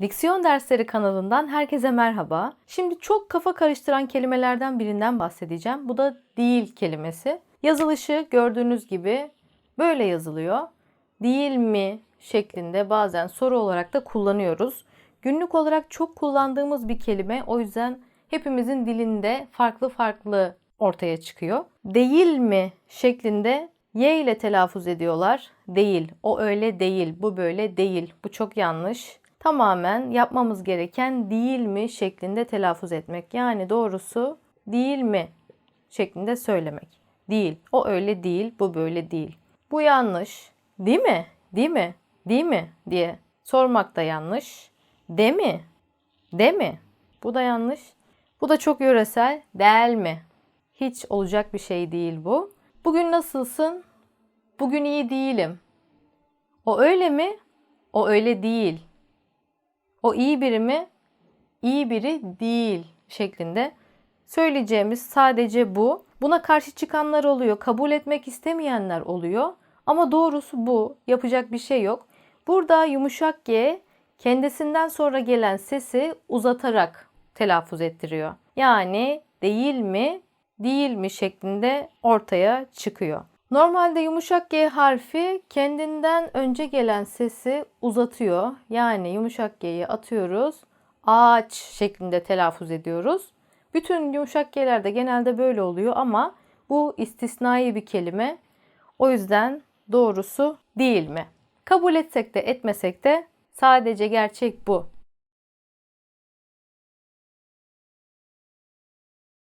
Diksiyon Dersleri kanalından herkese merhaba. Şimdi çok kafa karıştıran kelimelerden birinden bahsedeceğim. Bu da değil kelimesi. Yazılışı gördüğünüz gibi böyle yazılıyor. Değil mi şeklinde bazen soru olarak da kullanıyoruz. Günlük olarak çok kullandığımız bir kelime. O yüzden hepimizin dilinde farklı farklı ortaya çıkıyor. Değil mi şeklinde Y ile telaffuz ediyorlar. Değil. O öyle değil. Bu böyle değil. Bu çok yanlış. Tamamen yapmamız gereken değil mi şeklinde telaffuz etmek. Yani doğrusu değil mi şeklinde söylemek. Değil. O öyle değil. Bu böyle değil. Bu yanlış. Değil mi? Değil mi? Değil mi? diye sormak da yanlış. De mi? De mi? Bu da yanlış. Bu da çok yöresel. Değil mi? Hiç olacak bir şey değil bu. Bugün nasılsın? Bugün iyi değilim. O öyle mi? O öyle değil. O iyi biri mi? İyi biri değil şeklinde söyleyeceğimiz sadece bu. Buna karşı çıkanlar oluyor, kabul etmek istemeyenler oluyor. Ama doğrusu bu. Yapacak bir şey yok. Burada yumuşak G kendisinden sonra gelen sesi uzatarak telaffuz ettiriyor. Yani değil mi, değil mi şeklinde ortaya çıkıyor. Normalde yumuşak G harfi kendinden önce gelen sesi uzatıyor. Yani yumuşak G'yi atıyoruz. Ağaç şeklinde telaffuz ediyoruz. Bütün yumuşak G'lerde genelde böyle oluyor ama bu istisnai bir kelime. O yüzden doğrusu değil mi? Kabul etsek de etmesek de sadece gerçek bu.